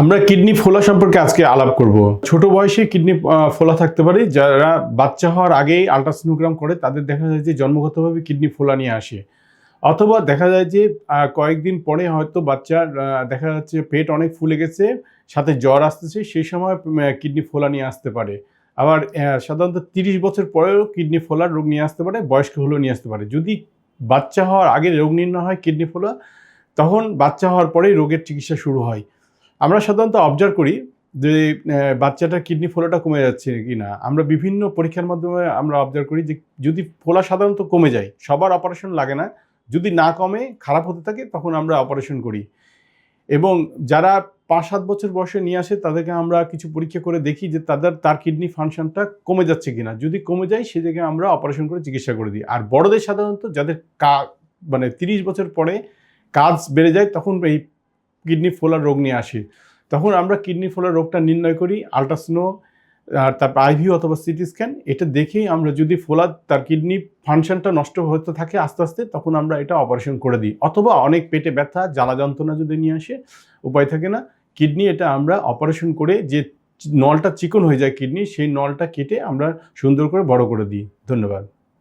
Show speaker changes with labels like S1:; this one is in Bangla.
S1: আমরা কিডনি ফোলা সম্পর্কে আজকে আলাপ করব। ছোট বয়সে কিডনি ফোলা থাকতে পারে। যারা বাচ্চা হওয়ার আগেই আলট্রাসোনোগ্রাম করে, তাদের দেখা যায় যে জন্মগতভাবে কিডনি ফোলা নিয়ে আসে। অথবা দেখা যায় যে কয়েকদিন পরে হয়তো বাচ্চার দেখা যাচ্ছে পেট অনেক ফুলে গেছে, সাথে জ্বর আসতেছে সেই সময় কিডনি ফোলা নিয়ে আসতে পারে। আবার সাধারণত তিরিশ বছর পরেও কিডনি ফোলার রোগ নিয়ে আসতে পারে, বয়স্ক হলেও নিয়ে আসতে পারে। যদি বাচ্চা হওয়ার আগে রোগ নির্ণয় হয় কিডনি ফোলা, তখন বাচ্চা হওয়ার পরেই রোগের চিকিৎসা শুরু হয়। আমরা সাধারণত অবজার্ভ করি যে বাচ্চাটার কিডনি ফোলাটা কমে যাচ্ছে কি না আমরা বিভিন্ন পরীক্ষার মাধ্যমে আমরা অবজার্ভ করি যে, যদি ফোলা সাধারণত কমে যায়, সবার অপারেশন লাগে না। যদি না কমে, খারাপ হতে থাকে, তখন আমরা অপারেশন করি। এবং যারা পাঁচ সাত বছর বয়সে নিয়ে আসে, তাদেরকে আমরা কিছু পরীক্ষা করে দেখি যে, তাদের, তার কিডনি ফাংশনটা কমে যাচ্ছে কিনা। যদি কমে যায়, সে জায়গায় আমরা অপারেশন করে চিকিৎসা করে দিই। আর বড়দের সাধারণত যাদের কা মানে তিরিশ বছর পরে কাজ বেড়ে যায়, তখন এই কিডনি ফোলার রোগ নিয়ে আসে। তখন আমরা কিডনি ফোলার রোগটা নির্ণয় করি, আলট্রাসোনো, আর তারপর আইভিউ অথবা সিটি স্ক্যান, এটা দেখেই আমরা যদি ফোলা তার কিডনি ফাংশনটা নষ্ট হতে থাকে আস্তে আস্তে, তখন আমরা এটা অপারেশন করে দিই। অথবা অনেক পেটে ব্যথা, জ্বালা যন্ত্রণা যদি নিয়ে আসে, উপায় থাকে না, কিডনি এটা আমরা অপারেশন করে যে নলটা চিকন হয়ে যায় কিডনি, সেই নলটা কেটে আমরা সুন্দর করে বড় করে দিই। ধন্যবাদ।